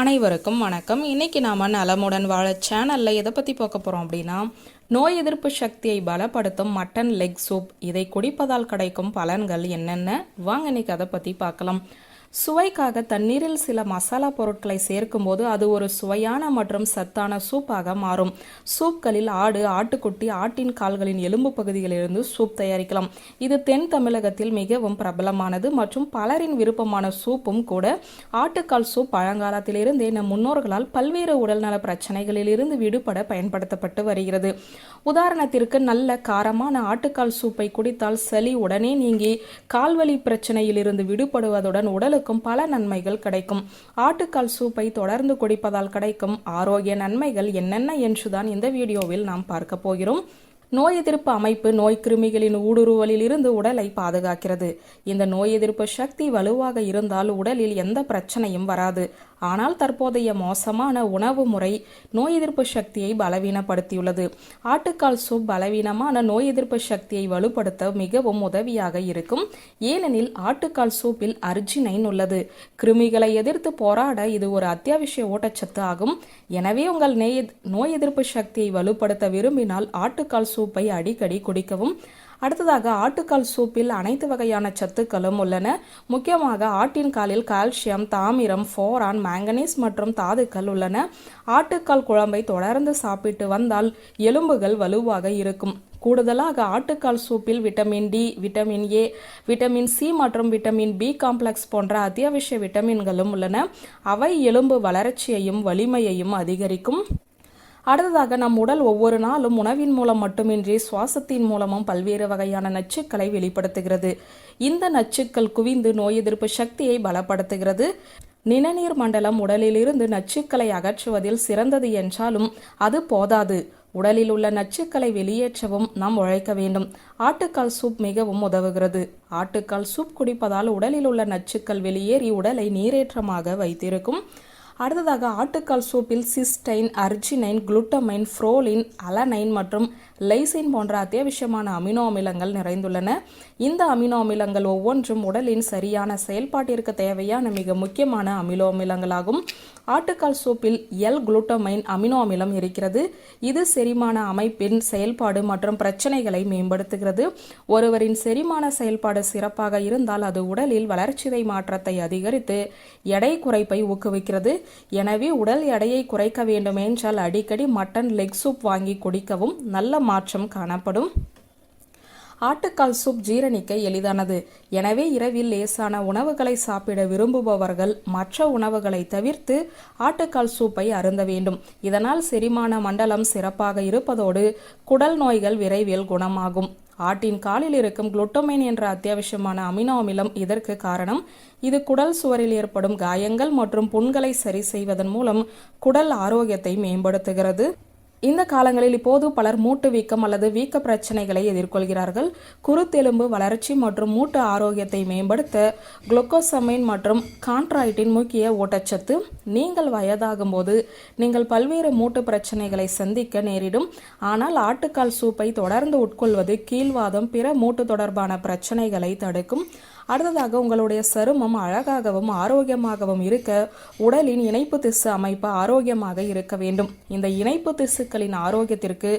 அனைவருக்கும் வணக்கம். இன்னைக்கு நாம நலமுடன் வாழ சேனல்ல எதை பத்தி பார்க்க போறோம் அப்படின்னா நோய் எதிர்ப்பு சக்தியை பலப்படுத்தும் மட்டன் லெக் சூப் இதை குடிப்பதால் கிடைக்கும் பலன்கள் என்னென்ன? வாங்க இன்னைக்கு அதை பத்தி பார்க்கலாம். சுவைக்காக தண்ணீரில் சில மசாலா பொருட்களை சேர்க்கும்போது அது ஒரு சுவையான மற்றும் சத்தான சூப்பாக மாறும். சூப்களில் ஆடு ஆட்டுக்குட்டி ஆட்டின் கால்களின் எலும்பு பகுதிகளிலிருந்து சூப் தயாரிக்கலாம். இது தென் தமிழகத்தில் மிகவும் பிரபலமானது மற்றும் பலரின் விருப்பமான சூப்பும் கூட ஆட்டுக்கால் சூப் பழங்காலத்திலிருந்தே நம் முன்னோர்களால் பல்வேறு உடல்நல பிரச்சனைகளில் இருந்து விடுபட பயன்படுத்தப்பட்டு வருகிறது. உதாரணத்திற்கு நல்ல காரமான ஆட்டுக்கால் சூப்பை குடித்தால் சளி உடனே நீங்கி கால்வலி பிரச்சனையிலிருந்து விடுபடுவதுடன் உடலுக்கும் பல நன்மைகள் கிடைக்கும். ஆட்டுக்கால் சூப்பை தொடர்ந்து குடிப்பதால் கிடைக்கும் ஆரோக்கிய நன்மைகள் என்னென்ன என்றுதான் இந்த வீடியோவில் நாம் பார்க்க போகிறோம். நோய் எதிர்ப்பு அமைப்பு நோய் கிருமிகளின் ஊடுருவலில் இருந்து உடலை பாதுகாக்கிறது. இந்த நோய் எதிர்ப்பு சக்தி வலுவாக இருந்தால் உடலில் எந்த பிரச்சனையும் வராது. ஆனால் தற்போதைய மோசமான உணவு முறை நோய் எதிர்ப்பு சக்தியை பலவீனப்படுத்தியுள்ளது. ஆட்டுக்கால் சூப் பலவீனமான நோய் எதிர்ப்பு சக்தியை வலுப்படுத்த மிகவும் உதவியாக இருக்கும். ஏனெனில் ஆட்டுக்கால் சூப்பில் அர்ஜினைன் உள்ளது. கிருமிகளை எதிர்த்து போராட இது ஒரு அத்தியாவசிய ஊட்டச்சத்து ஆகும். எனவே உங்கள் நெய் நோய் எதிர்ப்பு சக்தியை வலுப்படுத்த விரும்பினால் ஆட்டுக்கால் சூப்பை அடிக்கடி குடிக்கவும். அடுத்ததாக ஆட்டுக்கால் சூப்பில் அனைத்து வகையான சத்துக்களும் உள்ளன. முக்கியமாக ஆட்டின் காலில் கால்சியம் தாமிரம் ஃபோரான் மேங்கனீஸ் மற்றும் தாதுக்கள் உள்ளன. ஆட்டுக்கால் குழம்பை தொடர்ந்து சாப்பிட்டு வந்தால் எலும்புகள் வலுவாக இருக்கும். கூடுதலாக ஆட்டுக்கால் சூப்பில் vitamin D vitamin A vitamin C மற்றும் விட்டமின் பி காம்ப்ளெக்ஸ் போன்ற அத்தியாவசிய விட்டமின்களும் உள்ளன. அவை எலும்பு வளர்ச்சியையும் வலிமையையும் அதிகரிக்கும். அடுத்ததாக நம் உடல் ஒவ்வொரு நாளும் உணவின் மூலம் மட்டுமின்றி சுவாசத்தின் மூலமும் பல்வேறு வகையான நச்சுக்களை வெளிப்படுத்துகிறது. இந்த நச்சுக்கள் குவிந்து நோய் எதிர்ப்பு சக்தியை பலப்படுத்துகிறது. நிணநீர் மண்டலம் உடலிலிருந்து நச்சுக்களை அகற்றுவதில் சிறந்தது என்றாலும் அது போதாது. உடலில் உள்ள நச்சுக்களை வெளியேற்றவும் நாம் உழைக்க வேண்டும். ஆட்டுக்கால் சூப் மிகவும் உதவுகிறது. ஆட்டுக்கால் சூப் குடிப்பதால் உடலில் உள்ள நச்சுக்கள் வெளியேறி உடலை நீரேற்றமாக வைத்திருக்கும். அடுத்ததாக ஆட்டுக்கால் சூப்பில் cysteine arginine glutamine proline alanine மற்றும் லைசின் போன்ற அத்தியாவசியமான அமினோ அமிலங்கள் நிறைந்துள்ளன. இந்த அமினோ அமிலங்கள் ஒவ்வொன்றும் உடலின் சரியான செயல்பாட்டிற்கு தேவையான மிக முக்கியமான அமினோ அமிலங்களாகும். ஆட்டுக்கால் சூப்பில் எல் குளுட்டமைன் அமினோ அமிலம் இருக்கிறது. இது செரிமான அமைப்பின் செயல்பாடு மற்றும் பிரச்சனைகளை மேம்படுத்துகிறது. ஒருவரின் செரிமான செயல்பாடு சிறப்பாக இருந்தால் அது உடலில் வளர்ச்சிதை மாற்றத்தை அதிகரித்து எடை குறைப்பை ஊக்குவிக்கிறது. எனவே உடல் எடையை குறைக்க வேண்டுமென்றால் அடிக்கடி மட்டன் லெக் சூப் வாங்கி குடிக்கவும் நல்ல மாற்றம் காணப்படும். ஆட்டுக்கால் சூப் ஜீரணிக்க எளிதானது. எனவே இரவில் லேசான உணவுகளை சாப்பிட விரும்புபவர்கள் மற்ற உணவுகளை தவிர்த்து ஆட்டுக்கால் சூப்பை அருந்த வேண்டும். இதனால் செரிமான மண்டலம் சிறப்பாக இருப்பதோடு குடல் நோய்கள் விரைவில் குணமாகும். ஆட்டின் காலில் இருக்கும் குளுட்டமைன் என்ற அத்தியாவசியமான அமினோ அமிலம் இதற்கு காரணம். இது குடல் சுவரில் ஏற்படும் காயங்கள் மற்றும் புண்களை சரி செய்வதன் மூலம் குடல் ஆரோக்கியத்தை மேம்படுத்துகிறது. இந்த காலங்களில் இப்போது பலர் மூட்டு வீக்கம் அல்லது வீக்க பிரச்சனைகளை எதிர்கொள்கிறார்கள். குருத்தெலும்பு வளர்ச்சி மற்றும் மூட்டு ஆரோக்கியத்தை மேம்படுத்த குளுக்கோசமைன் மற்றும் கான்ட்ராய்டின் முக்கிய ஊட்டச்சத்து நீங்கள் வயதாகும் போது நீங்கள் பல்வேறு மூட்டு பிரச்சனைகளை சந்திக்க நேரிடும். ஆனால் ஆட்டுக்கால் சூப்பை தொடர்ந்து உட்கொள்வது கீழ்வாதம் பிற மூட்டு தொடர்பான பிரச்சனைகளை தடுக்கும். அடுத்ததாக உங்களுடைய சருமம் அழகாகவும் ஆரோக்கியமாகவும் இருக்க உடலின் இணைப்பு திசு அமைப்பு ஆரோக்கியமாக இருக்க வேண்டும். இந்த இணைப்பு திசுக்களின் ஆரோக்கியத்திற்கு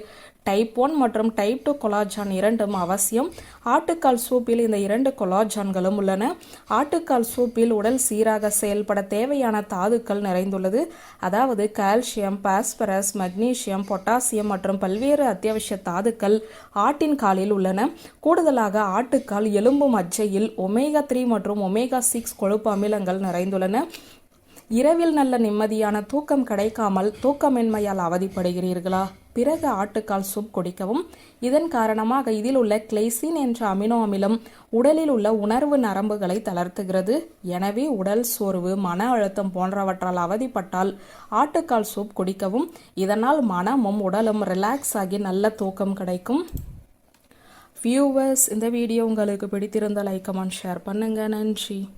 டைப் ஒன் மற்றும் டைப் டூ கொலாஜான் இரண்டும் அவசியம். ஆட்டுக்கால் சூப்பில் இந்த இரண்டு கொலாஜான்களும் உள்ளன. ஆட்டுக்கால் சூப்பில் உடல் சீராக செயல்பட தேவையான தாதுக்கள் நிறைந்துள்ளது. அதாவது கால்சியம் பாஸ்பரஸ் மக்னீசியம் பொட்டாசியம் மற்றும் பல்வேறு அத்தியாவசிய தாதுக்கள் ஆட்டின் காலில் உள்ளன. கூடுதலாக ஆட்டுக்கால் எலும்பு மஜ்ஜையில் ஒமேகா த்ரீ மற்றும் ஒமேகா சிக்ஸ் கொழுப்பு அமிலங்கள் நிறைந்துள்ளன. இரவில் நல்ல நிம்மதியான தூக்கம் கிடைக்காமல் தூக்கமின்மையால் அவதிப்படுகிறீர்களா? பிறகு ஆட்டுக்கால் சூப் குடிக்கவும். இதன் காரணமாக இதில் உள்ள கிளைசின் என்ற அமினோ அமிலம் உடலில் உள்ள உணர்வு நரம்புகளை தளர்த்துகிறது. எனவே உடல் சோர்வு மன அழுத்தம் போன்றவற்றால் அவதிப்பட்டால் ஆட்டுக்கால் சூப் குடிக்கவும். இதனால் மனமும் உடலும் ரிலாக்ஸ் ஆகி நல்ல தூக்கம் கிடைக்கும். வியூவர்ஸ் இந்த வீடியோ உங்களுக்கு பிடித்திருந்த லைக் கமெண்ட் ஷேர் பண்ணுங்க. நன்றி.